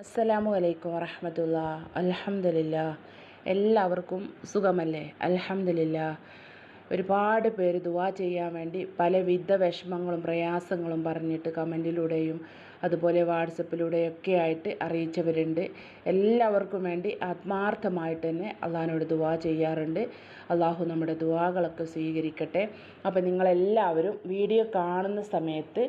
അസ്സലാമു അലൈക്കും വറഹമത്തുള്ള. അലഹമില്ല എല്ലാവർക്കും സുഖമല്ലേ? അലഹമില്ല ഒരുപാട് പേര് ദുവാ ചെയ്യാൻ വേണ്ടി പലവിധ വിഷമങ്ങളും പ്രയാസങ്ങളും പറഞ്ഞിട്ട് കമന്റിലൂടെയും അതുപോലെ വാട്സപ്പിലൂടെയൊക്കെ ആയിട്ട് അറിയിച്ചവരുണ്ട്. എല്ലാവർക്കും വേണ്ടി ആത്മാർത്ഥമായിട്ട് തന്നെ അള്ളാഹിനോട് ദുവാ ചെയ്യാറുണ്ട്. അള്ളാഹു നമ്മുടെ ദുവാകളൊക്കെ സ്വീകരിക്കട്ടെ. അപ്പോൾ നിങ്ങളെല്ലാവരും വീഡിയോ കാണുന്ന സമയത്ത്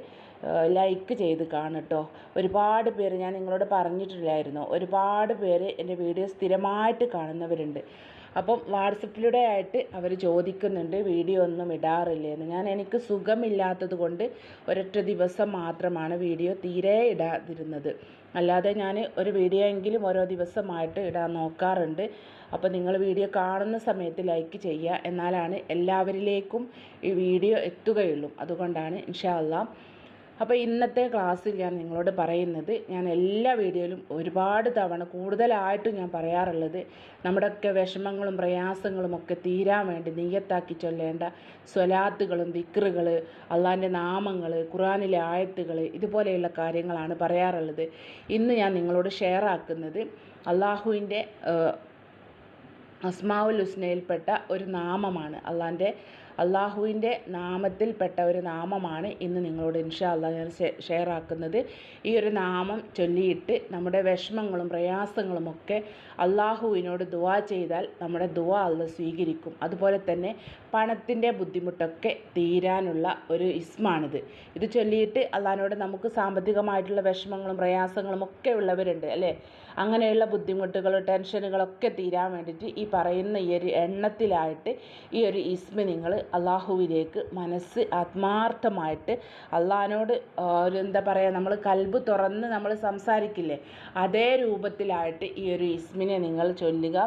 ലൈക്ക് ചെയ്ത് കാണട്ടോ ഒരുപാട് പേര് ഞാൻ നിങ്ങളോട് പറഞ്ഞിട്ടില്ലായിരുന്നു. ഒരുപാട് പേര് എന്റെ വീഡിയോ സ്ഥിരമായിട്ട് കാണുന്നവരുണ്ട്. അപ്പം വാട്സപ്പിലൂടെ ആയിട്ട് അവർ ചോദിക്കുന്നുണ്ട് വീഡിയോ ഒന്നും ഇടാറില്ലേ? എന്ന്. ഞാൻ എനിക്ക് സുഖമില്ലാത്തത് കൊണ്ട് ഒരൊറ്റ ദിവസം മാത്രമാണ് വീഡിയോ തീരെ ഇടാതിരുന്നത്. അല്ലാതെ ഞാൻ ഒരു വീഡിയോ എങ്കിലും ഓരോ ദിവസമായിട്ട് ഇടാൻ നോക്കാറുണ്ട്. അപ്പോൾ നിങ്ങൾ വീഡിയോ കാണുന്ന സമയത്ത് ലൈക്ക് ചെയ്യുക. എന്നാലാണ് എല്ലാവരിലേക്കും ഈ വീഡിയോ എത്തുകയുള്ളൂ. അതുകൊണ്ടാണ് ഇൻഷാ അള്ളാ അപ്പോൾ ഇന്നത്തെ ക്ലാസ്സിൽ ഞാൻ നിങ്ങളോട് പറയുന്നത് ഞാൻ എല്ലാ വീഡിയോയിലും ഒരുപാട് തവണ കൂടുതലായിട്ടും ഞാൻ പറയാറുള്ളത് നമ്മുടെയൊക്കെ വിഷമങ്ങളും പ്രയാസങ്ങളും ഒക്കെ തീരാൻ വേണ്ടി നീയത്താക്കി ചൊല്ലേണ്ട സ്വലാത്തുകളും ദിക്റുകൾ അള്ളാന്റെ നാമങ്ങൾ ഖുറാനിലെ ആയത്തുകൾ ഇതുപോലെയുള്ള കാര്യങ്ങളാണ് പറയാറുള്ളത്. ഇന്ന് ഞാൻ നിങ്ങളോട് ഷെയർ ആക്കുന്നത് അള്ളാഹുവിന്റെ അസ്മാവുൽ ഹുസ്നയിൽപ്പെട്ട ഒരു നാമമാണ്. അള്ളാന്റെ അള്ളാഹുവിന്റെ നാമത്തിൽപ്പെട്ട ഒരു നാമമാണ് ഇന്ന് നിങ്ങളോട് ഇൻഷാ അള്ളാഹ് ഞാൻ ഷെയർ ആക്കുന്നത് ഈ ഒരു നാമം ചൊല്ലിയിട്ട് നമ്മുടെ വിഷമങ്ങളും പ്രയാസങ്ങളും ഒക്കെ അള്ളാഹുവിനോട് ദുവാ ചെയ്താൽ നമ്മുടെ ദുവാ അള്ള സ്വീകരിക്കും. അതുപോലെ തന്നെ പണത്തിന്റെ ബുദ്ധിമുട്ടൊക്കെ തീരാനുള്ള ഒരു ഇസ്മാണിത്. ഇത് ചൊല്ലിയിട്ട് അള്ളാഹിനോട് നമുക്ക് സാമ്പത്തികമായിട്ടുള്ള വിഷമങ്ങളും പ്രയാസങ്ങളും ഒക്കെ ഉള്ളവരുണ്ട് അല്ലേ? അങ്ങനെയുള്ള ബുദ്ധിമുട്ടുകളും ടെൻഷനുകളൊക്കെ തീരാൻ വേണ്ടിയിട്ട് ഈ പറയുന്ന ഈ ഒരു എണ്ണത്തിലായിട്ട് ഈ ഒരു ഇസ്മ നിങ്ങൾ അള്ളാഹുവിലേക്ക് മനസ്സ് ആത്മാർത്ഥമായിട്ട് അള്ളാഹിനോട് ഒരു എന്താ പറയുക നമ്മൾ കൽബ് തുറന്ന് നമ്മൾ സംസാരിക്കില്ലേ? അതേ രൂപത്തിലായിട്ട് ഈ ഒരു ഇസ്മിനെ നിങ്ങൾ ചൊല്ലുക.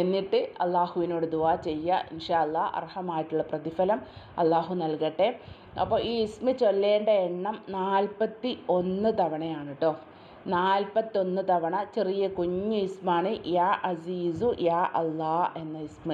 എന്നിട്ട് അള്ളാഹുവിനോട് ദുവാ ചെയ്യുക. ഇൻഷാ അള്ളാഹ് അർഹമായിട്ടുള്ള പ്രതിഫലം അള്ളാഹു നൽകട്ടെ. അപ്പോൾ ഈ ഇസ്മി ചൊല്ലേണ്ട എണ്ണം നാൽപ്പത്തി ഒന്ന് തവണയാണ് കേട്ടോ. നാൽപ്പത്തൊന്ന് തവണ ചെറിയ കുഞ്ഞ് ഇസ്മാണ് യാ അസീസു യാ അള്ളാ എന്ന ഇസ്മ.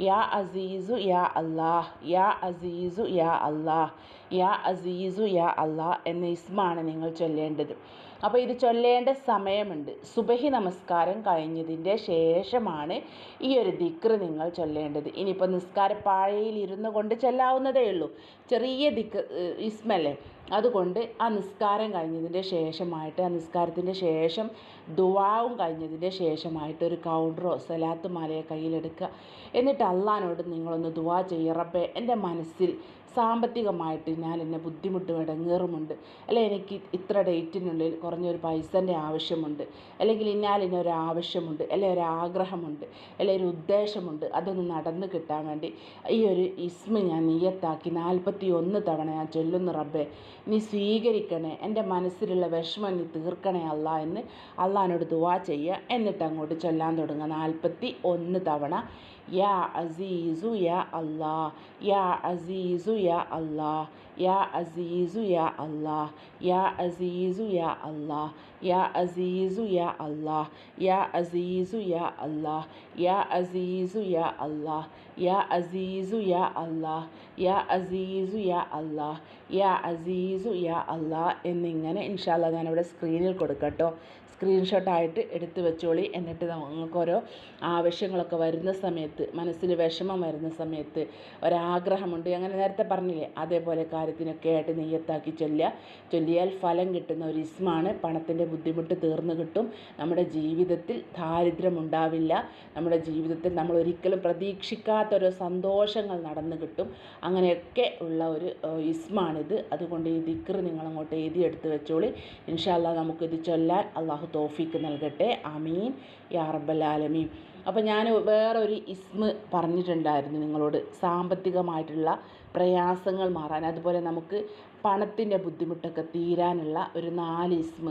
യാ അസീസു യാ അള്ളാഹ് യാ അസീസു യാ അള്ളാഹ് യാ അസീസു യാ അള്ളാഹ് എന്ന ഇസ്മാണ് നിങ്ങൾ ചൊല്ലേണ്ടത്. അപ്പോൾ ഇത് ചൊല്ലേണ്ട സമയമുണ്ട്. സുബഹി നമസ്കാരം കഴിഞ്ഞതിന്റെ ശേഷമാണ് ഈ ഒരു ദിക്ർ നിങ്ങൾ ചൊല്ലേണ്ടത്. ഇനിയിപ്പോൾ നിസ്കാരപ്പാഴയിൽ ഇരുന്നു കൊണ്ട് ചൊല്ലാവുന്നതേ ഉള്ളൂ. ചെറിയ ദിക്ർ ഇസ്മല്ലേ? അതുകൊണ്ട് ആ നിസ്കാരം കഴിഞ്ഞതിന്റെ ശേഷമായിട്ട് ആ നിസ്കാരത്തിന്റെ ശേഷം ദുവാവും കഴിഞ്ഞതിന്റെ ശേഷമായിട്ട് ഒരു കൗണ്ടറോ സലാത്ത് മാലയോ കയ്യിലെടുക്കുക. എന്നിട്ട് അള്ളഹാനോട് നിങ്ങളൊന്ന് ദുവാ ചെയ്യറപ്പേ എന്റെ മനസ്സിൽ സാമ്പത്തികമായിട്ട് ഞാൻ എന്നെ ബുദ്ധിമുട്ട് ഇടങ്ങേറുമുണ്ട് അല്ലെ എനിക്ക് ഇത്ര ഡേറ്റിനുള്ളിൽ കുറഞ്ഞൊരു പൈസന്റെ ആവശ്യമുണ്ട്. അല്ലെങ്കിൽ ഇന്നാലിനൊരു ആവശ്യമുണ്ട്. അല്ലെ ഒരു ആഗ്രഹമുണ്ട്. അല്ലെ ഒരു ഉദ്ദേശമുണ്ട്. അതൊന്ന് നടന്നു കിട്ടാൻ വേണ്ടി ഈ ഒരു ഇസ്മ ഞാൻ നീയത്താക്കി നാൽപ്പത്തി ഒന്ന് തവണ ഞാൻ ചൊല്ലുന്നു റബ്ബേ. നീ സ്വീകരിക്കണേ. എന്റെ മനസ്സിലുള്ള വിഷമം നീ തീർക്കണേ അല്ല എന്ന് അള്ളഹാനോട് ദുവാ ചെയ്യുക. എന്നിട്ട് അങ്ങോട്ട് ചൊല്ലാൻ തുടങ്ങുക. നാൽപ്പത്തി ഒന്ന് തവണ യാ അസീസു യാ അല്ലാ യാ അസീസു യാ അല്ലാ യാ അസീസു യാ അല്ലാ യാ അസീസു യാ അല്ലാ യാ അസീസു യാ അല്ലാ യാ അസീസു യാ അല്ലാ യാ അസീസു യാ അല്ലാ യാ അസീസു യാ അല്ലാ യാ അസീസു യാ അല്ലാ യാ അസീസു യാ അല്ലാ എന്നിങ്ങനെ ഇൻഷാല്ല ഞാനിവിടെ സ്ക്രീനിൽ കൊടുക്കട്ടോ സ്ക്രീൻഷോട്ടായിട്ട് എടുത്തു വെച്ചോളി. എന്നിട്ട് നമുക്ക് ഓരോ ആവശ്യങ്ങളൊക്കെ വരുന്ന സമയത്ത് മനസ്സിൽ വിഷമം വരുന്ന സമയത്ത് ഒരാഗ്രഹമുണ്ട്. അങ്ങനെ നേരത്തെ പറഞ്ഞില്ലേ അതേപോലെ കാര്യത്തിനൊക്കെ ആയിട്ട് നെയ്യത്താക്കി ചൊല്ലുക. ചൊല്ലിയാൽ ഫലം കിട്ടുന്ന ഒരു ഇസ്മാണ്. പണത്തിന്റെ ബുദ്ധിമുട്ട് തീർന്നു കിട്ടും. നമ്മുടെ ജീവിതത്തിൽ ദാരിദ്ര്യം ഉണ്ടാവില്ല. നമ്മുടെ ജീവിതത്തിൽ നമ്മൾ ഒരിക്കലും പ്രതീക്ഷിക്കാത്തൊരു സന്തോഷങ്ങൾ നടന്നു കിട്ടും. അങ്ങനെയൊക്കെ ഉള്ള ഒരു ഇസ്മാണിത്. അതുകൊണ്ട് ഈ ദിക്കർ നിങ്ങളങ്ങോട്ട് എഴുതിയെടുത്ത് വെച്ചോളി. ഇൻഷാല്ല നമുക്കിത് ചൊല്ലാൻ അള്ളാഹു തോഫീക്ക് നൽകട്ടെ. അമീൻ യാ റബ്ബൽ ആലമീൻ. അപ്പോൾ ഞാൻ വേറൊരു ഇസ്മ പറഞ്ഞിട്ടുണ്ടായിരുന്നു നിങ്ങളോട്. സാമ്പത്തികമായിട്ടുള്ള പ്രയാസങ്ങൾ മാറാൻ. അതുപോലെ നമുക്ക് പണത്തിന്റെ ബുദ്ധിമുട്ടൊക്കെ തീരാനുള്ള ഒരു നാല് ഇസ്മ.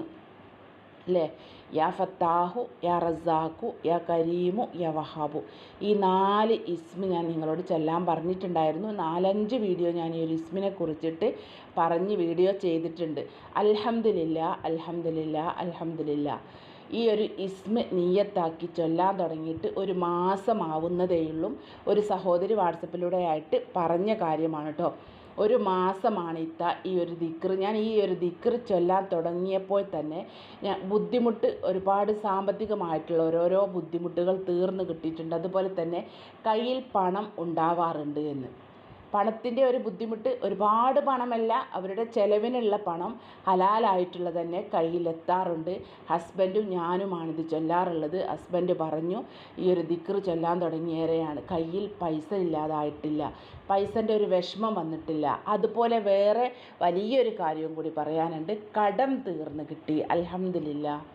അല്ലേ യാ ഫത്താഹു യാ റസാഖു യാ കരീമു യാ വഹാബു. ഈ നാല് ഇസ്മ ഞാൻ നിങ്ങളോട് ചെല്ലാൻ പറഞ്ഞിട്ടുണ്ടായിരുന്നു. നാലഞ്ച് വീഡിയോ ഞാൻ ഈ ഒരു ഇസ്മിനെ കുറിച്ചിട്ട് പറഞ്ഞ് വീഡിയോ ചെയ്തിട്ടുണ്ട്. അൽഹംദുലില്ല അൽഹംദുലില്ല അൽഹംദുലില്ല. ഈ ഒരു ഇസ്മ നീയത്താക്കി ചൊല്ലാൻ തുടങ്ങിയിട്ട് ഒരു മാസമാവുന്നതേയുള്ളൂ. ഒരു സഹോദരി വാട്സപ്പിലൂടെ ആയിട്ട് പറഞ്ഞ കാര്യമാണ് കേട്ടോ ഒരു മാസമാണ് ഇത്ത ഈ ഒരു ദിക്ർ ഞാൻ ഈ ഒരു ദിക്ർ ചൊല്ലാൻ തുടങ്ങിയപ്പോൾ തന്നെ ഞാൻ ബുദ്ധിമുട്ട് ഒരുപാട് സാമ്പത്തികമായിട്ടുള്ള ഓരോരോ ബുദ്ധിമുട്ടുകൾ തീർന്നു കിട്ടിയിട്ടുണ്ട്. അതുപോലെ തന്നെ കയ്യിൽ പണം ഉണ്ടാവാറുണ്ട് എന്ന്. പണത്തിന്റെ ഒരു ബുദ്ധിമുട്ട് ഒരുപാട് പണമല്ല അവരുടെ ചിലവിനുള്ള പണം ഹലാലായിട്ടുള്ള തന്നെ കയ്യിലെത്താറുണ്ട്. ഹസ്ബൻഡും ഞാനുമാണ് ഇത് ചൊല്ലാറുള്ളത്. ഹസ്ബൻഡ് പറഞ്ഞു ഈ ഒരു ദിക്ർ ചൊല്ലാൻ തുടങ്ങിയേറെയാണ് കയ്യിൽ പൈസ ഇല്ലാതായിട്ടില്ല. പൈസന്റെ ഒരു വിഷമം വന്നിട്ടില്ല. അതുപോലെ വേറെ വലിയൊരു കാര്യവും കൂടി പറയാനുണ്ട്. കടം തീർന്ന് കിട്ടി. അൽഹംദുലില്ല.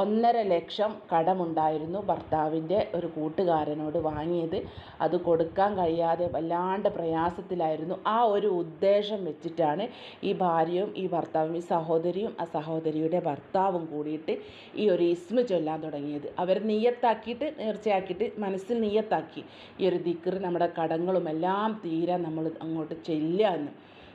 ഒന്നര ലക്ഷം കടമുണ്ടായിരുന്നു ഭർത്താവിന്റെ ഒരു കൂട്ടുകാരനോട് വാങ്ങിയത്. അത് കൊടുക്കാൻ കഴിയാതെ വല്ലാണ്ട് പ്രയാസത്തിലായിരുന്നു. ആ ഒരു ഉദ്ദേശം വെച്ചിട്ടാണ് ഈ ഭാര്യയും ഈ ഭർത്താവും ഈ സഹോദരിയും ആ സഹോദരിയുടെ ഭർത്താവും കൂടിയിട്ട് ഈ ഒരു ഇസ്മ ചൊല്ലാൻ തുടങ്ങിയത്. അവർ നീയത്താക്കിയിട്ട് നേർച്ചയാക്കിയിട്ട് മനസ്സിൽ നീയത്താക്കി. ഈ ഒരു ദിക്ർ നമ്മുടെ കടങ്ങളും എല്ലാം തീരാൻ നമ്മൾ അങ്ങോട്ട് ചെല്ലുക എന്ന്.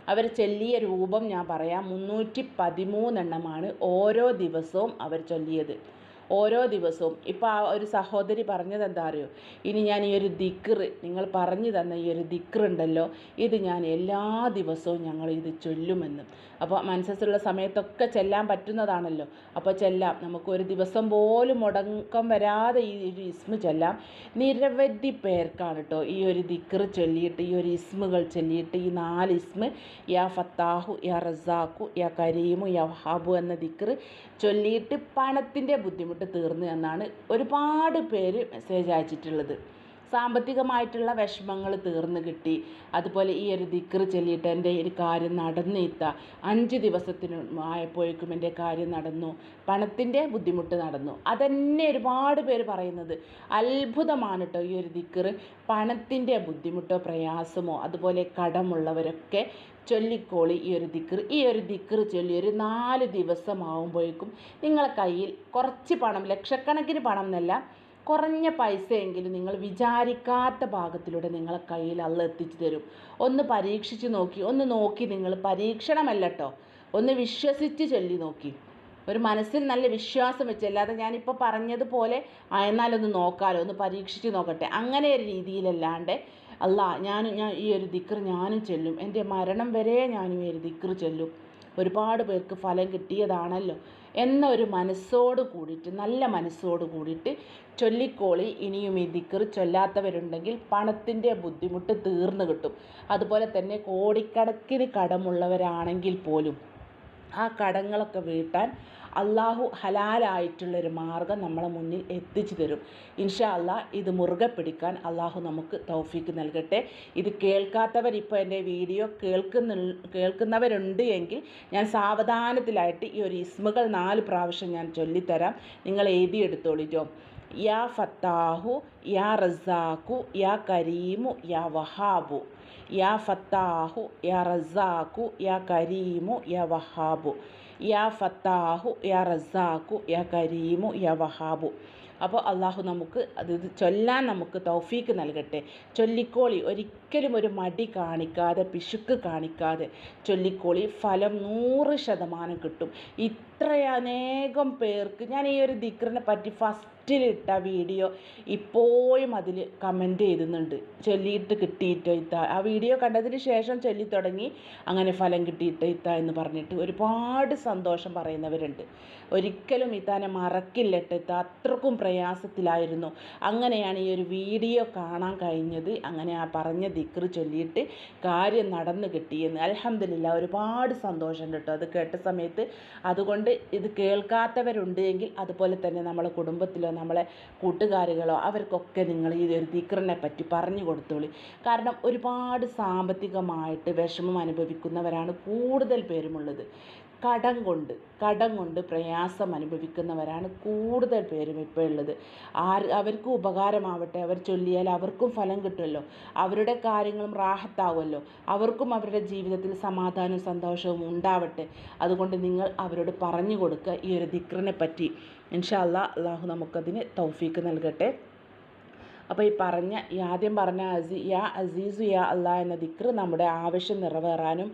അവർ ചൊല്ലിയ രൂപം ഞാൻ പറയാം. മുന്നൂറ്റി പതിമൂന്നെണ്ണമാണ് ഓരോ ദിവസവും അവർ ചൊല്ലിയത്. ഓരോ ദിവസവും. ഇപ്പോൾ ആ ഒരു സഹോദരി പറഞ്ഞത് എന്താ അറിയോ? ഇനി ഞാൻ ഈ ഒരു ദിക്റ് നിങ്ങൾ പറഞ്ഞു തന്ന ഈ ഒരു ദിക്റുണ്ടല്ലോ ഇത് ഞാൻ എല്ലാ ദിവസവും ഞങ്ങൾ ഇത് ചൊല്ലുമെന്ന്. അപ്പോൾ മനസ്സുള്ള സമയത്തൊക്കെ ചെല്ലാൻ പറ്റുന്നതാണല്ലോ. അപ്പോൾ ചെല്ലാം. നമുക്ക് ഒരു ദിവസം പോലും മുടക്കം വരാതെ ഈ ഒരു ഇസ്മ ചെല്ലാം. നിരവധി പേർക്കാണ് കേട്ടോ ഈ ഒരു ദിക്ർ ചൊല്ലിയിട്ട് ഈ ഒരു ഇസ്മുകൾ ചൊല്ലിയിട്ട് ഈ നാല് ഇസ്മ യാ ഫത്താഹു യാ റസാഖു യാ കരീമു യാ വഹാബു എന്ന ദിക്ർ ചൊല്ലിയിട്ട് പണത്തിന്റെ ബുദ്ധിമുട്ട് തീർന്നു എന്നാണ് ഒരുപാട് പേര് മെസ്സേജ് അയച്ചിട്ടുള്ളത്. സാമ്പത്തികമായിട്ടുള്ള വിഷമങ്ങൾ തീർന്നു കിട്ടി. അതുപോലെ ഈ ഒരു ദിക്ർ ചൊല്ലിയിട്ട് എന്റെ ഒരു കാര്യം നടന്നിത്ത അഞ്ച് ദിവസത്തിന് ആയപ്പോഴേക്കും എന്റെ കാര്യം നടന്നു. പണത്തിന്റെ ബുദ്ധിമുട്ട് നടന്നു. അതന്നെ ഒരുപാട് പേര് പറയുന്നത്. അത്ഭുതമാണ് കേട്ടോ ഈ ഒരു ദിക്ർ പണത്തിന്റെ ബുദ്ധിമുട്ടോ പ്രയാസമോ അതുപോലെ കടമുള്ളവരൊക്കെ ചൊല്ലിക്കോളി ഈ ഒരു ദിക്ർ ഈ ഒരു ദിക്ർ ചൊല്ലി ഒരു നാല് ദിവസമാവുമ്പോഴേക്കും നിങ്ങളെ കയ്യിൽ കുറച്ച് പണം ലക്ഷക്കണക്കിന് പണം എന്നല്ല കുറഞ്ഞ പൈസയെങ്കിലും നിങ്ങൾ വിചാരിക്കാത്ത ഭാഗത്തിലൂടെ നിങ്ങളെ കയ്യിൽ അള്ള എത്തിച്ചു തരും. ഒന്ന് പരീക്ഷിച്ച് നോക്കി. ഒന്ന് നോക്കി നിങ്ങൾ. പരീക്ഷണമല്ല കേട്ടോ ഒന്ന് വിശ്വസിച്ച് ചൊല്ലി നോക്കി. ഒരു മനസ്സിൽ നല്ല വിശ്വാസം വെച്ച്. അല്ലാതെ ഞാനിപ്പോൾ പറഞ്ഞതുപോലെ എന്നാലൊന്ന് നോക്കാലോ. ഒന്ന് പരീക്ഷിച്ച് നോക്കട്ടെ. അങ്ങനെ ഒരു രീതിയിലല്ലാണ്ട് അല്ല ഞാനും ഞാൻ ഈ ഒരു ദിക്ർ ഞാനും ചെല്ലും. എന്റെ മരണം വരെ ഞാനും ഈ ഒരു ദിക്ർ ചെല്ലും. ഒരുപാട് പേർക്ക് ഫലം കിട്ടിയതാണല്ലോ. എന്ന ഒരു മനസ്സോട് കൂടിയിട്ട് നല്ല മനസ്സോട് കൂടിയിട്ട് ചൊല്ലിക്കോളി. ഇനിയും ഈ ദിക്കർ ചൊല്ലാത്തവരുണ്ടെങ്കിൽ പണത്തിന്റെ ബുദ്ധിമുട്ട് തീർന്നു കിട്ടും. അതുപോലെ തന്നെ കോടിക്കണക്കിന് കടമുള്ളവരാണെങ്കിൽ പോലും ആ കടങ്ങളൊക്കെ വീട്ടാൻ അള്ളാഹു ഹലാലായിട്ടുള്ളൊരു മാർഗം നമ്മളെ മുന്നിൽ എത്തിച്ചു തരും. ഇൻഷാ അള്ളാഹ് ഇത് മുറുകെ പിടിക്കാൻ അള്ളാഹു നമുക്ക് തൗഫീക്ക് നൽകട്ടെ. ഇത് കേൾക്കാത്തവർ ഇപ്പോൾ എന്റെ വീഡിയോ കേൾക്കുന്ന കേൾക്കുന്നവരുണ്ട് എങ്കിൽ ഞാൻ സാവധാനത്തിലായിട്ട് ഈ ഒരു ഇസ്മുകൾ നാല് പ്രാവശ്യം ഞാൻ ചൊല്ലിത്തരാം. നിങ്ങൾ എഴുതിയെടുത്തോളിറ്റോ യാ ഫത്താഹു യാ റസാഖു യാ കരീമു യാ വഹാബു. യാ ഫത്താഹു യാ റസാഖു യാ കരീമു യാ വഹാബു. യാ ഫത്താഹു യാ റസാഖു യാ കരീമു യാ വഹാബു. അപ്പോൾ അള്ളാഹു നമുക്ക് അത് ചൊല്ലാൻ നമുക്ക് തൗഫീക്ക് നൽകട്ടെ. ചൊല്ലിക്കോളി ഒരിക്കലും ഒരു മടി കാണിക്കാതെ പിശുക്ക് കാണിക്കാതെ ചൊല്ലിക്കോളി. ഫലം നൂറ് ശതമാനം കിട്ടും. ഇത്രയനേകം പേർക്ക് ഞാൻ ഈ ഒരു ദിക്റിനെ പറ്റി ഫസ്റ്റിലിട്ട വീഡിയോ ഇപ്പോഴും അതിൽ കമന്റ് ചെയ്യുന്നുണ്ട് ചൊല്ലിയിട്ട് കിട്ടിയിട്ടോ ഇത്ത? ആ വീഡിയോ കണ്ടതിന് ശേഷം ചൊല്ലി തുടങ്ങി അങ്ങനെ ഫലം കിട്ടിയിട്ട് ഇത്ത എന്ന് പറഞ്ഞിട്ട് ഒരുപാട് സന്തോഷം പറയുന്നവരുണ്ട്. ഒരിക്കലും ഇത്താനെ മറക്കില്ലട്ടോ ഇത്ത. അത്രക്കും പ്രയാസത്തിലായിരുന്നു. അങ്ങനെയാണ് ഈ ഒരു വീഡിയോ കാണാൻ കഴിഞ്ഞത്. അങ്ങനെ ആ പറഞ്ഞ ദിക്റ് ചൊല്ലിയിട്ട് കാര്യം നടന്നു കിട്ടിയെന്ന്. അലഹമില്ല ഒരുപാട് സന്തോഷം കേട്ടോ. അത് കേട്ട സമയത്ത് അതുകൊണ്ട് ഇത് കേൾക്കാത്തവരുണ്ട് എങ്കിൽ അതുപോലെ തന്നെ നമ്മളെ കുടുംബത്തിലോ നമ്മളെ കൂട്ടുകാരികളോ അവർക്കൊക്കെ നിങ്ങൾ ഈ ഒരു ദിക്റിനെ പറ്റി പറഞ്ഞു കൊടുത്തോളി. കാരണം ഒരുപാട് സാമ്പത്തികമായിട്ട് വിഷമം അനുഭവിക്കുന്നവരാണ് കൂടുതൽ പേരുമുള്ളത്. കടം കൊണ്ട് കടം കൊണ്ട് പ്രയാസം അനുഭവിക്കുന്നവരാണ് കൂടുതൽ പേരും ഇപ്പോൾ ഉള്ളത്. ആര് അവർക്കും ഉപകാരമാവട്ടെ അവർ ചൊല്ലിയാൽ അവർക്കും ഫലം കിട്ടുമല്ലോ. അവരുടെ കാര്യങ്ങളും റാഹത്താവുമല്ലോ. അവർക്കും അവരുടെ ജീവിതത്തിൽ സമാധാനവും സന്തോഷവും ഉണ്ടാവട്ടെ. അതുകൊണ്ട് നിങ്ങൾ അവരോട് പറഞ്ഞു കൊടുക്കുക ഈ ഒരു ദിക്റിനെ പറ്റി. ഇൻഷാ അല്ലാ അള്ളാഹു നമുക്കതിന് തൗഫീക്ക് നൽകട്ടെ. അപ്പോൾ ഈ പറഞ്ഞ ഈ ആദ്യം പറഞ്ഞ അസി യാ അസീസു യാ അല്ല എന്ന ദിക്ർ നമ്മുടെ ആവശ്യം നിറവേറാനും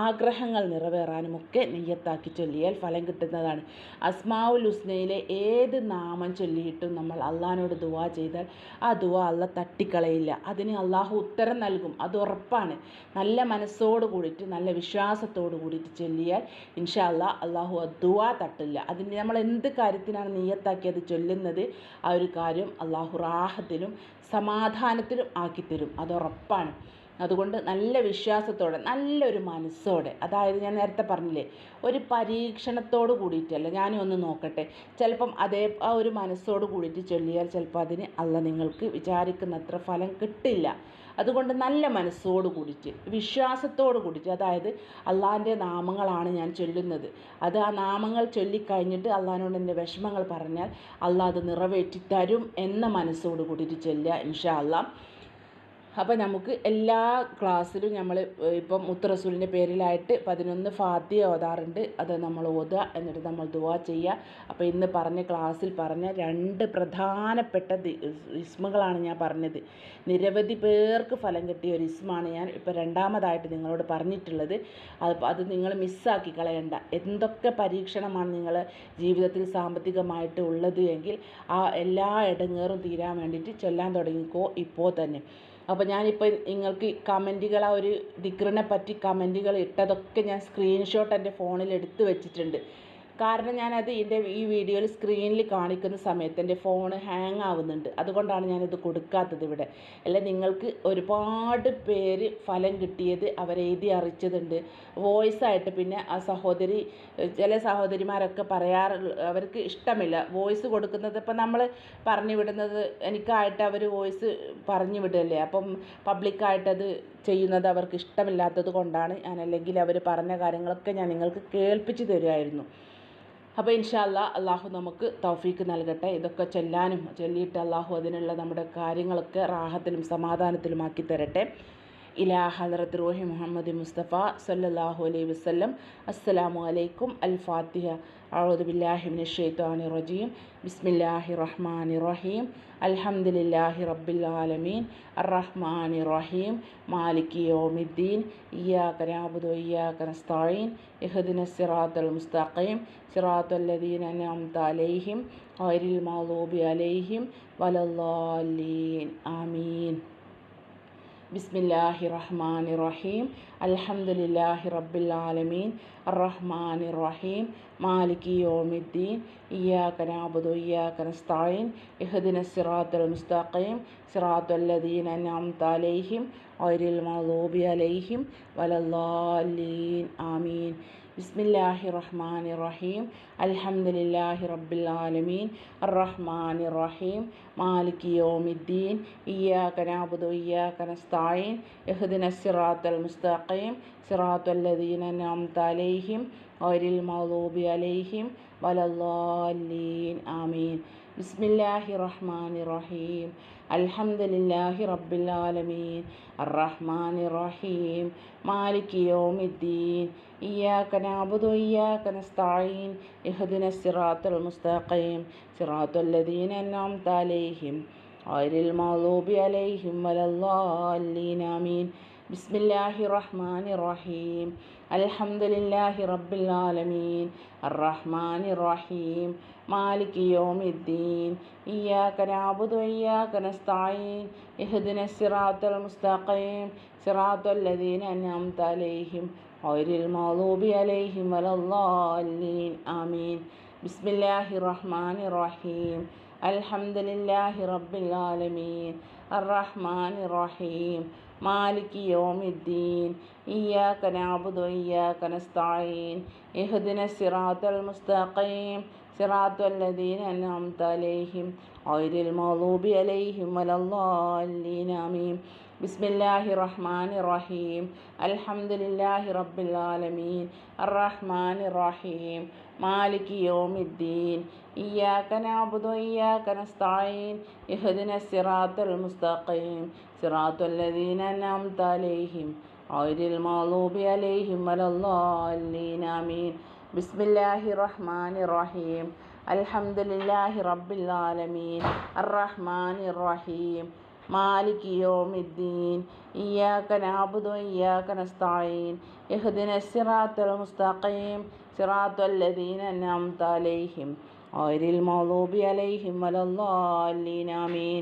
ആഗ്രഹങ്ങൾ നിറവേറാനും ഒക്കെ നെയ്യത്താക്കി ചൊല്ലിയാൽ ഫലം കിട്ടുന്നതാണ്. അസ്മാവുൽ ഹുസ്നയിലെ ഏത് നാമം ചൊല്ലിയിട്ടും നമ്മൾ അള്ളഹാനോട് ദുവാ ചെയ്താൽ ആ ദുവാ അല്ല തട്ടിക്കളയില്ല. അതിന് അള്ളാഹു ഉത്തരം നൽകും. അത് ഉറപ്പാണ്. നല്ല മനസ്സോട് കൂടിയിട്ട് നല്ല വിശ്വാസത്തോട് കൂടിയിട്ട് ചൊല്ലിയാൽ ഇൻഷാ അല്ലാ അള്ളാഹു ദുവാ തട്ടില്ല. അതിന് നമ്മൾ എന്ത് കാര്യത്തിനാണ് നെയ്യത്താക്കി അത് ചൊല്ലുന്നത്? ആ ഒരു കാര്യം അള്ളാഹു റാഹത്തിലും സമാധാനത്തിലും ആക്കിത്തരും. അത് ഉറപ്പാണ് അതുകൊണ്ട് നല്ല വിശ്വാസത്തോടെ നല്ലൊരു മനസ്സോടെ അതായത് ഞാൻ നേരത്തെ പറഞ്ഞില്ലേ ഒരു പരീക്ഷണത്തോട് കൂടിയിട്ടല്ല ഞാനും ഒന്ന് നോക്കട്ടെ. ചിലപ്പം അതേ ആ ഒരു മനസ്സോട് കൂടിയിട്ട് ചൊല്ലിയാൽ ചിലപ്പോൾ അതിന് അല്ല നിങ്ങൾക്ക് വിചാരിക്കുന്നത്ര ഫലം കിട്ടില്ല. അതുകൊണ്ട് നല്ല മനസ്സോട് കൂടിയിട്ട് വിശ്വാസത്തോട് കൂടിയിട്ട് അതായത് അള്ളാഹിന്റെ നാമങ്ങളാണ് ഞാൻ ചൊല്ലുന്നത്. അത് ആ നാമങ്ങൾ ചൊല്ലിക്കഴിഞ്ഞിട്ട് അള്ളാഹിനോട് എന്റെ വിഷമങ്ങൾ പറഞ്ഞാൽ അള്ളാഹ് അത് നിറവേറ്റി തരും എന്ന മനസ്സോട് കൂടിയിട്ട് ചൊല്ലുക ഇൻഷാ അള്ളാഹ് അപ്പോൾ നമുക്ക് എല്ലാ ക്ലാസ്സിലും നമ്മൾ ഇപ്പം മുത്തറസൂലിന്റെ പേരിലായിട്ട് പതിനൊന്ന് ഫാത്തിയ ഓതാറുണ്ട്. അത് നമ്മൾ ഓതുക എന്നിട്ട് നമ്മൾ ദുവാ ചെയ്യുക. അപ്പോൾ ഇന്ന് പറഞ്ഞ ക്ലാസ്സിൽ പറഞ്ഞ രണ്ട് പ്രധാനപ്പെട്ട ഇസ്മുകളാണ് ഞാൻ പറഞ്ഞത്. നിരവധി പേർക്ക് ഫലം കിട്ടിയ ഒരു ഇസ്മാണ് ഞാൻ ഇപ്പോൾ രണ്ടാമതായിട്ട് നിങ്ങളോട് പറഞ്ഞിട്ടുള്ളത്. അത് അത് നിങ്ങൾ മിസ്സാക്കി കളയണ്ട. എന്തൊക്കെ പരീക്ഷണമാണ് നിങ്ങൾ ജീവിതത്തിൽ സാമ്പത്തികമായിട്ട് ഉള്ളത് എങ്കിൽ ആ എല്ലാ ഇടങ്ങേറും തീരാൻ വേണ്ടിയിട്ട് ചൊല്ലാൻ തുടങ്ങിക്കോ ഇപ്പോൾ തന്നെ. അപ്പോൾ ഞാനിപ്പോൾ നിങ്ങൾക്ക് കമന്റുകൾ ആ ഒരു ദിക്റിനെ പറ്റി കമന്റുകൾ ഇട്ടതൊക്കെ ഞാൻ സ്ക്രീൻഷോട്ട് എന്റെ ഫോണിൽ എടുത്ത് വെച്ചിട്ടുണ്ട്. കാരണം ഞാനത് എന്റെ ഈ വീഡിയോയിൽ സ്ക്രീനിൽ കാണിക്കുന്ന സമയത്ത് എന്റെ ഫോൺ ഹാങ് ആവുന്നുണ്ട്. അതുകൊണ്ടാണ് ഞാനിത് കൊടുക്കാത്തത് ഇവിടെ. അല്ല നിങ്ങൾക്ക് ഒരുപാട് പേര് ഫലം കിട്ടിയത് അവരെഴുതി അറിയിച്ചതുണ്ട്. വോയിസ് ആയിട്ട് പിന്നെ ആ സഹോദരി ചില സഹോദരിമാരൊക്കെ പറയാറ് അവർക്ക് ഇഷ്ടമില്ല. വോയിസ് കൊടുക്കുന്നത് ഇപ്പം നമ്മൾ പറഞ്ഞു വിടുന്നത് എനിക്കായിട്ട് അവർ വോയിസ് പറഞ്ഞു വിടല്ലേ? അപ്പം പബ്ലിക്കായിട്ടത് ചെയ്യുന്നത് അവർക്ക് ഇഷ്ടമില്ലാത്തത് കൊണ്ടാണ് ഞാൻ അല്ലെങ്കിൽ അവർ പറഞ്ഞ കാര്യങ്ങളൊക്കെ ഞാൻ നിങ്ങൾക്ക് കേൾപ്പിച്ച് തരുമായിരുന്നു. അപ്പോൾ ഇൻഷാ ഇൻഷാല്ല അള്ളാഹു നമുക്ക് തൗഫീക്ക് നൽകട്ടെ. ഇതൊക്കെ ചെല്ലാനും ചൊല്ലിയിട്ട് അള്ളാഹു അതിനുള്ള നമ്മുടെ കാര്യങ്ങളൊക്കെ റാഹത്തിലും സമാധാനത്തിലുമാക്കി തരട്ടെ. ഇലാ ഹലറത്ത് റോഹി മുഹമ്മദ് മുസ്തഫ സല്ലല്ലാഹു അലൈഹി വസല്ലം. അസ്സലാമു അലൈക്കും. അൽ ഫാത്തിഹ. ബില്ലാഹി മിനശ് റജീം. ബിസ്മില്ലാഹി റഹ്മാൻ റഹീം. അൽഹംദുലില്ലാഹി റബ്ബിൽ ആലമീൻ. അർറഹ്മാനിർ റഹീം. മാലികി യൗമിദ്ദീൻ. ഇയ്യാക നഅബുദു വഇയ്യാക നസ്തഈൻ. ഇഹ്ദിന സിറാത്തൽ മുസ്തഖീം. സിറാത്തൽ ലദീന അൻഅംത അലൈഹിം. ഗൈറിൽ മഗ്ദൂബി അലൈഹിം. ആമീൻ ബിസ്മില്ലാഹി റഹ്മാൻ റഹീം അലഹമുല്ലാഹി റബ്ബിൽ ആലമീൻ അർറഹ്മാനി റഹീം മാലികി യോമിദ്ദീൻ. ഇയ്യാക നഅബുദു ഇയ്യാക നസ്തഈൻ ഇഹ്ദിന സിറാത്തൽ മുസ്തഖീം. സിറാത്തൽ ലദീന അൻഅംത അലൈഹിം. ഗൈറിൽ മഗ്ദൂബി അലൈഹിം. വലദ്ദാലീൻ. ആമീൻ. ബിസ്മില്ലാഹി റഹ്മാനി റഹീം അൽഹംദുലില്ലാഹി റബ്ബിൽ ആലമീൻ അർറഹ്മാനി റഹീം മാലികി യൗമിദ്ദീൻ. ഇയ്യാക നഅബുദു ഇയ്യാക നസ്തഈൻ ഇഹ്ദിന സിറാത്തൽ മുസ്തഖീം. സിറാത്തൽ ലദീന അൻഅംത അലൈഹിം ഗൈറിൽ മഗ്ദൂബി അലൈഹിം. ആമീൻ ബിസ്മില്ലാഹി റഹ്മാനി റഹീം അൽഹംദുലില്ലാഹി റബ്ബിൽ ആലമീൻ അർറഹ്മാനി റഹീം മാലികി യൗമിദ്ദീൻ. ഇയ്യാക നഅബുദു ഇയ്യാക നസ്തഈൻ. ഇഹ്ദിന സിറാത്തൽ മുസ്തഖീം. സിറാത്തൽ ലദീന അൻഅംത അലൈഹിം. ഗൈറിൽ മഗ്ദൂബി അലൈഹിം വലദ്ദാലീൻ ആമീൻ. ബിസ്മില്ലാഹി റഹ്മാനി റഹീം അൽഹംദുലില്ലാഹി റബ്ബിൽ ആലമീൻ അർറഹ്മാനി റഹീം മാലിക് യോമിദ്ദീൻ. ഇയ്യാക നഅബുദു വഇയ്യാക നസ്തഈൻ ഇഹ്ദിന സിറാത്തൽ മുസ്തഖീം. സിറാത്തൽ ലദീന അൻഅംത അലൈഹിം. ഗൈറിൽ മഗ്ദൂബി അലൈഹിം വലദ്ദാലീൻ. ആമീൻ. ബിസ്മില്ലാഹി റഹ്മാനി റഹീം അൽഹംദുലില്ലാഹി റബ്ബിൽ ആലമീൻ അർറഹ്മാനി റഹീം മാലികി യൗമിദ്ദീൻ ഇയ്യാക നഅബുദു വഇയ്യാക നസ്തഈൻ ഇഹ്ദിന സിറാത്തൽ മുസ്തഖീം സിറാത്തു അല്ലദീൻ അൻഅംത അലൈഹിം ഗൈറിൽ മഗ്ദൂബി അലൈഹിം ആമീൻ. ബിസ്മില്ലാഹി റഹ്മാനി റഹീം. അൽഹംദുലില്ലാഹി റബ്ബിൽ ആലമീൻ. അർറഹ്മാനി റഹീം. മാലികി യൗമിദ്ദീൻ. ഇയ്യാക നഅബുദു വഇയ്യാക നസ്തഈൻ ഇഹ്ദിന സിറാത്തൽ മുസ്തഖീം. സിറാത്തൽ ലദീന അൻഅംത അലൈഹിം ഗൈറിൽ മഗ്ദൂബി അലൈഹിം വലദ്ദാലീൻ ആമീൻ ബിസ്മില്ലാഹി റഹ്മാനി റഹീം الحمد لله رب العالمين الرحمن الرحيم مالك يوم الدين إياك نعبد وإياك نستعين اهدنا الصراط المستقيم صراط الذين أنعمت عليهم غير المغضوب عليهم ولا الضالين آمين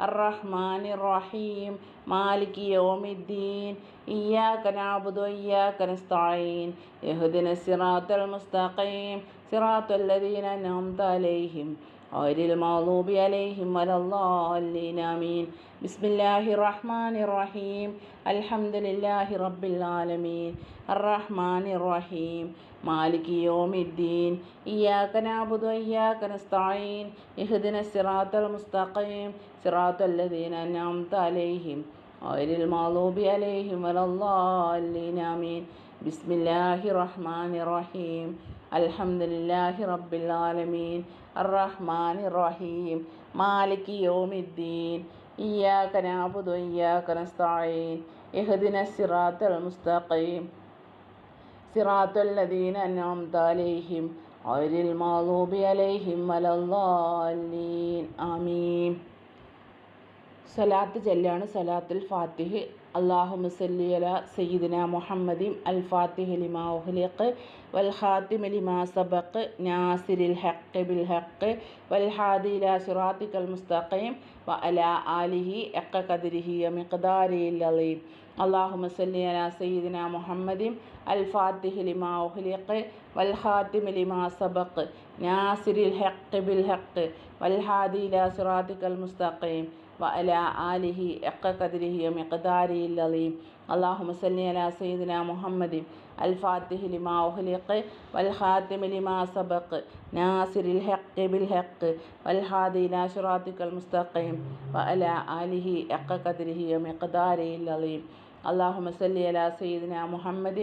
الرحمن الرحيم مالك يوم الدين إياك نعبد وإياك نستعين اهدنا الصراط المستقيم صراط الذين أنعمت عليهم غير المغضوب عليهم ولا الضالين آمين بسم الله الرحمن الرحيم الحمد لله رب العالمين الرحمن الرحيم مالك يوم الدين إياك نعبد وإياك نستعين اهدنا الصراط المستقيم صراط الذين أنعمت عليهم غير المغضوب عليهم ولا الضالين آمين بسم الله الرحمن الرحيم الحمد لله رب العالمين الرحمن الرحيم مالك يوم الدين إياك نعبد وإياك نستعين اهدنا الصراط المستقيم صراط الذين أنعمت عليهم غير المغضوب عليهم ولا الضالين آمين സലാത്ത് ചെല്ലാണ് സലാത്തുൽ ഫാത്തിഹ്. അള്ളാഹുമ സല്ലി അല സയ്യിദിന മുഹമ്മദിൻ അൽ ഫാത്തിഹ് ലിമാ ഉഹ്ലിഖ് വൽ ഖാത്തിമ ലിമാ സബഖ് നാസിരിൽ ഹഖ് ബിൽ ഹഖ് വൽ ഹാദി ഇലാ സിറാത്തിക്കൽ മുസ്തഖീം വ അല ആലിഹി എക്ക ഖദ്രിഹി മിഖ്ദാരിൽ അലീം. അള്ളാഹുമ സല്ലി അല സയ്യിദിന മുഹമ്മദിൻ അൽ ഫാത്തിഹ് ലിമാ ഉഹ്ലിഖ് വൽ ഖാത്തിമ ലിമാ സബഖ് നാസിരിൽ ഹഖ് ബിൽ ഹഖ് വൽ ഹാദി ഇലാ സിറാത്തിക്കൽ മുസ്തഖീം. وعلى آله حق قدره ومقداره العظيم اللهم صل على سيدنا محمد الفاتح لما أغلق والخاتم لما سبق ناصر الحق بالحق والهادي إلى صراطك المستقيم وعلى آله حق قدره ومقداره العظيم اللهم صل على سيدنا محمد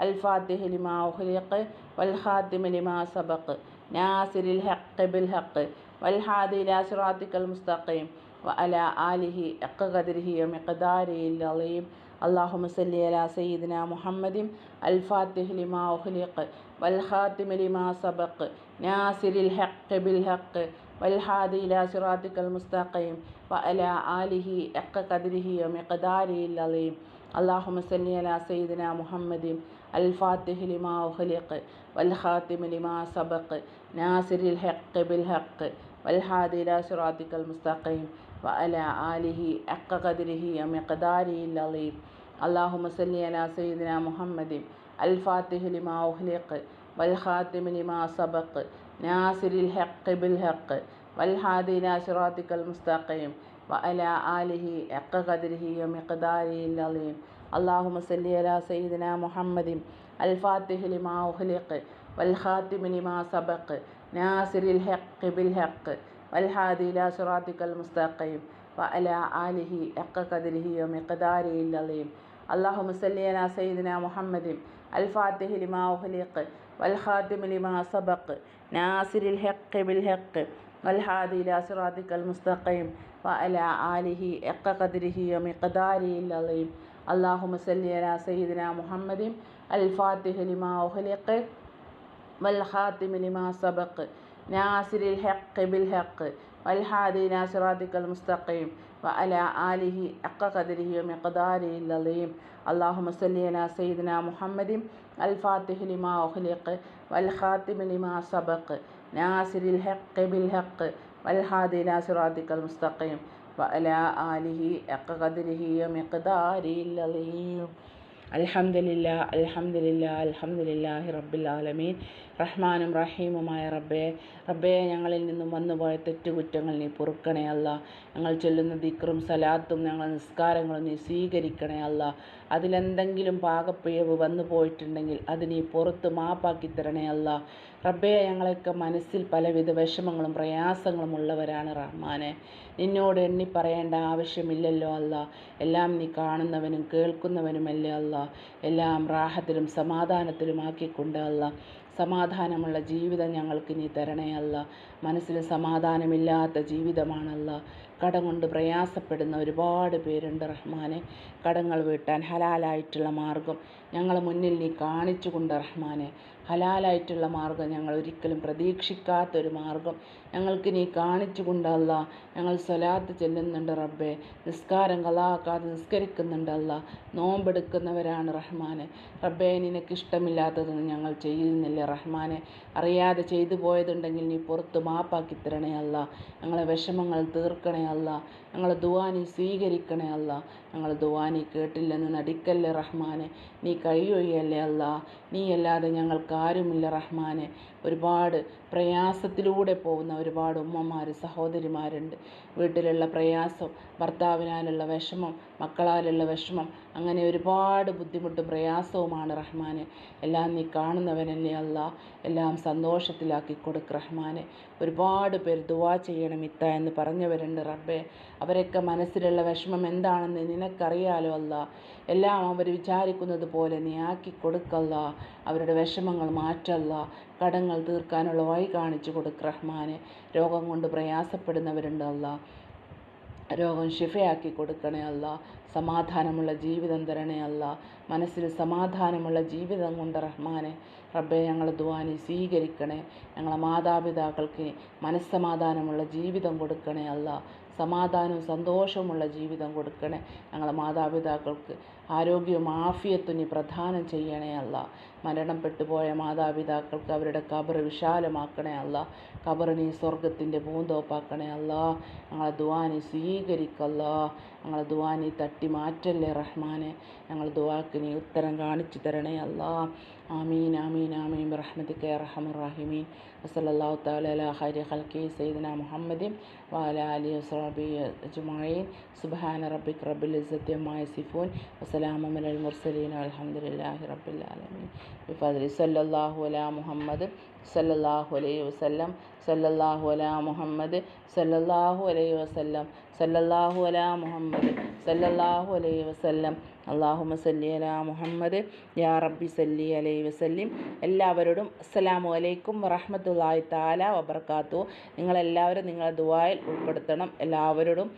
الفاتح لما أغلق والخاتم لما سبق ناصر الحق بالحق والهادي إلى صراطك المستقيم وعلى آله حق قدره ومقداره العظيم اللهم صل على سيدنا محمد الفاتح لما أخلق والخاتم لما سبق ناصر الحق بالحق والهادي إلى صراطك المستقيم وعلى آله حق قدره ومقداره العظيم اللهم صل على سيدنا محمد الفاتح لما أخلق والخاتم لما سبق ناصر الحق بالحق والهادي إلى صراطك المستقيم وعلى آله حق قدره ومقداره العظيم اللهم صل على سيدنا محمد الفاتح لما أغلق والخاتم لما سبق ناصر الحق بالحق والهادي إلى صراطك المستقيم وعلى آله حق قدره ومقداره العظيم اللهم صل على سيدنا محمد الفاتح لما أغلق والخاتم لما سبق ناصر الحق بالحق والهادي إلى صراطك المستقيم وعلى آله حق قدره ومقداره العظيم اللهم صل على سيدنا محمد الفاتح لما أغلق والخاتم لما سبق ناصر الحق بالحق والهادي إلى صراطك المستقيم وعلى آله حق قدره ومقداره العظيم اللهم صل على سيدنا محمد الفاتح لما أغلق والخاتم لما سبق നാസിരിൽ ഹക്ക് ബിൽ ഹക്ക് വൽഹാദി നാസിറാദിക്കൽ മുസ്തഖീം വ അല ആലിഹി അക്ക കദരിഹി മെക്കദാരി ലലീം അള്ളാഹു മസല്ലിന സയ്യിദിന മുഹമ്മദിം അൽ ഫാത്തിഹ് ലിമാ ഒഹ്ലിഖ് വൽ ഖാത്തിമ ലിമാ സബക്ക് നാസിരിൽ ഹക്ക് ബിൽ ഹക്ക് വൽഹാദി നാസിറാദിക്കൽ മുസ്തഖീം വ അല ആലിഹി അക്ക കദരിഹി മെക്കദാരി ലലീം അൽഹംദുലില്ല അലഹമില്ല അൽഹംദുലില്ലാഹി റബ്ബിൽ ആലമീൻ. റഹ്മാനും റഹീമുമായ റബ്ബേ റബ്ബേ ഞങ്ങളിൽ നിന്നും വന്നുപോയ തെറ്റുകുറ്റങ്ങൾ നീ പൊറുക്കണേ അല്ല ഞങ്ങൾ ചൊല്ലുന്ന ദിക്റും സലാത്തും ഞങ്ങൾ നിസ്കാരങ്ങളും നീ സ്വീകരിക്കണേ അല്ല അതിലെന്തെങ്കിലും പാകപ്പിഴവ് വന്നു പോയിട്ടുണ്ടെങ്കിൽ അത് നീ പുറത്ത് മാപ്പാക്കി തരണേ അല്ല. റബ്ബേ ഞങ്ങളൊക്കെ മനസ്സിൽ പലവിധ വിഷമങ്ങളും പ്രയാസങ്ങളും ഉള്ളവരാണ് റഹ്മാനെ. നിന്നോട് എണ്ണി പറയേണ്ട ആവശ്യമില്ലല്ലോ അല്ല. എല്ലാം നീ കാണുന്നവനും കേൾക്കുന്നവനുമല്ലേ അല്ല. എല്ലാം റാഹത്തിലും സമാധാനത്തിലും ആക്കിക്കൊണ്ട് അല്ല. സമാധാനമുള്ള ജീവിതം ഞങ്ങൾക്ക് നീ തരണേ അല്ല. മനസ്സിൽ സമാധാനമില്ലാത്ത ജീവിതമാണല്ല കടം കൊണ്ട് പ്രയാസപ്പെടുന്ന ഒരുപാട് പേരുണ്ട് റഹ്മാനെ. കടങ്ങൾ വീട്ടാൻ ഹലാലായിട്ടുള്ള മാർഗം ഞങ്ങളെ മുന്നിൽ നീ കാണിച്ചു കൊണ്ട് റഹ്മാനെ. ഹലാലായിട്ടുള്ള മാർഗം ഞങ്ങൾ ഒരിക്കലും പ്രതീക്ഷിക്കാത്തൊരു മാർഗം ഞങ്ങൾക്ക് നീ കാണിച്ചു കൊണ്ടല്ല ഞങ്ങൾ സ്വലാത്ത് ചെല്ലുന്നുണ്ട് റബ്ബേ. നിസ്കാരം കലാക്കാതെ നിസ്കരിക്കുന്നുണ്ടല്ല നോമ്പെടുക്കുന്നവരാണ് റഹ്മാനെ. റബ്ബേ നിനക്ക് ഇഷ്ടമില്ലാത്തതൊന്നും ഞങ്ങൾ ചെയ്യുന്നില്ല റഹ്മാനെ. അറിയാതെ ചെയ്തു പോയതുണ്ടെങ്കിൽ നീ പുറത്ത് മാപ്പാക്കി തരണേ അല്ല. ഞങ്ങളെ വിഷമങ്ങൾ തീർക്കണേ അല്ല. ഞങ്ങളെ ദുവാനി സ്വീകരിക്കണേ അല്ല. ഞങ്ങൾ ദുവാനി കേട്ടില്ലെന്ന് നടിക്കല്ലേ റഹ്മാനെ. നീ കഴിയൊയ്യല്ലേ അല്ല. നീ ഞങ്ങൾക്ക് ആരുമില്ല റഹ്മാനെ. ഒരുപാട് പ്രയാസത്തിലൂടെ പോകുന്ന ഒരുപാട് ഉമ്മമാർ സഹോദരിമാരുണ്ട്. വീട്ടിലുള്ള പ്രയാസം ഭർത്താവിനാലുള്ള വിഷമം മക്കളാലുള്ള വിഷമം അങ്ങനെ ഒരുപാട് ബുദ്ധിമുട്ടും പ്രയാസവുമാണ് റഹ്മാനെ. എല്ലാം നീ കാണുന്നവൻ എന്നെ അല്ല. എല്ലാം സന്തോഷത്തിലാക്കി കൊടുക്ക് റഹ്മാനെ. ഒരുപാട് പേർ ദുവാ ചെയ്യണം ഇത്ത എന്ന് പറഞ്ഞവരുണ്ട് റബ്ബെ. അവരൊക്കെ മനസ്സിലുള്ള വിഷമം എന്താണെന്ന് നിനക്കറിയാലോ അല്ല. എല്ലാം അവർ വിചാരിക്കുന്നത് പോലെ നീ ആക്കി കൊടുക്കല്ല അവരുടെ വിഷമങ്ങൾ മാറ്റല്ല കടങ്ങൾ തീർക്കാനുള്ള വഴി കാണിച്ചു കൊടുക്ക് റഹ്മാനെ. രോഗം കൊണ്ട് പ്രയാസപ്പെടുന്നവരുണ്ട് അല്ല. രോഗം ഷിഫയാക്കി കൊടുക്കണേ അല്ല. സമാധാനമുള്ള ജീവിതം തരണേ അല്ല. മനസ്സിൽ സമാധാനമുള്ള ജീവിതം കൊണ്ട് റഹ്മാനെ റബ്ബെ ഞങ്ങൾ ദ്വാനി സ്വീകരിക്കണേ. ഞങ്ങളെ മാതാപിതാക്കൾക്ക് മനസ്സമാധാനമുള്ള ജീവിതം കൊടുക്കണേ അല്ല. സമാധാനവും സന്തോഷമുള്ള ജീവിതം കൊടുക്കണേ. ഞങ്ങളെ മാതാപിതാക്കൾക്ക് ആരോഗ്യവും ആഫിയത്തും നീ പ്രദാനം ചെയ്യണേ അല്ല. മരണപ്പെട്ടു പോയ മാതാപിതാക്കൾക്ക് അവരുടെ കബർ വിശാലമാക്കണേ അല്ല. കബർ നീ സ്വർഗത്തിന്റെ പൂന്തോപ്പാക്കണേ അല്ല. ഞങ്ങളെ ദുവാനി സ്വീകരിക്കല്ല. ഞങ്ങളെ ദുവാനി തട്ടി മാറ്റല്ലേ റഹ്മാനെ. ഞങ്ങൾ ദുവാക്ക് നീ ഉത്തരം കാണിച്ചു തരണേ അല്ലാ. ആമീൻ ആമീൻ ആമീൻ. റഹ്മത്തിക്ക് റഹമുറാഹിമീൻ വസല്ലാഹു താല ഹരി ഖൽക്കി സൈദന മുഹമ്മദിൻ വാല അലി വസ്റാബി അജ്മഈൻ. സുബ്ഹാന റബ്ബിക് റബ്ബിൽ ഇസത്യമായ സിഫൂൻ യസിഫൂൻ. വസലാമു അലൽ മുർസലീൻ. അൽഹംദുലില്ലാഹി റബ്ബിൽ ആലമീൻ. ബിഫദ്ലി സല്ലല്ലാഹു അലാ മുഹമ്മദ് സല്ലാഹു അലൈഹി വസല്ലം. സല്ലല്ലാഹു അലാ മുഹമ്മദ് സല്ലല്ലാഹു അലൈഹി വസല്ലം സല്ലല്ലാഹു അലാ മുഹമ്മദ് സല്ലല്ലാഹു അലൈഹി വസല്ലം. അള്ളാഹുമ സല്ലി അലാ മുഹമ്മദ് യാ റബ്ബി സല്ലി അലൈഹി വസല്ലിം. എല്ലാവരോടും അസ്സലാമു അലൈക്കും വറഹ്മത്തുള്ളാഹി തആല വബർക്കാത്തു നിങ്ങളെല്ലാവരും നിങ്ങളുടെ ദുആയിൽ ഉൾപ്പെടുത്തണം. എല്ലാവരോടും